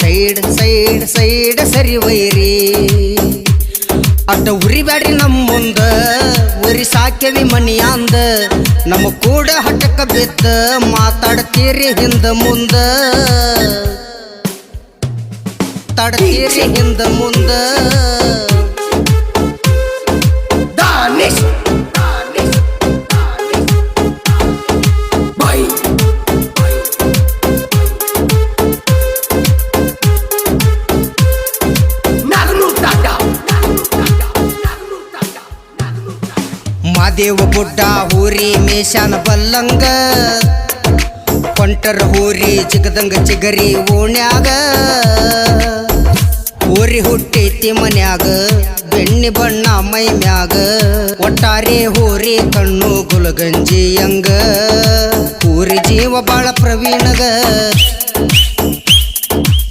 Side side side ಸರಿ ವೈರಿ ಅಟ್ಟ ಉರಿಬ್ಯಾಡ್ರಿ ನಮ್ಮ ಮುಂದ, ಉರಿ ಸಾಕ್ಯವಿ ಮನಿಯಾಂದ ನಮ್ಮ ಕೂಡ ಹಟಕ ಬಿದ್ದ, ಮಾತಾಡ್ತೀರಿ ಹಿಂದ ಮುಂದ. ತಡ್ತೀರಿ ಹಿಂದ ಮುಂದ. Danish. ಮಾದೇವ ಗುಡ್ಡ ಹೂರಿ ಮೇಷಾನ ಬಲ್ಲಂಗ ಕೊಂಟರ ಹೂರಿ ಚಿಗದಂಗ ಚಿಗರಿ ಓಣ್ಯಾಗ. ಊರಿ ಹುಟ್ಟೈತಿ ಮನ್ಯಾಗ, ಬೆಣ್ಣಿ ಬಣ್ಣ ಮೈ ಮ್ಯಾಗ. ಒಟ್ಟಾರೆ ಹೋರಿ ಕಣ್ಣು ಗುಲಗಂಜಿ ಹಂಗ ಊರಿ ಜೀವ ಬಾಳ ಪ್ರವೀಣಗ.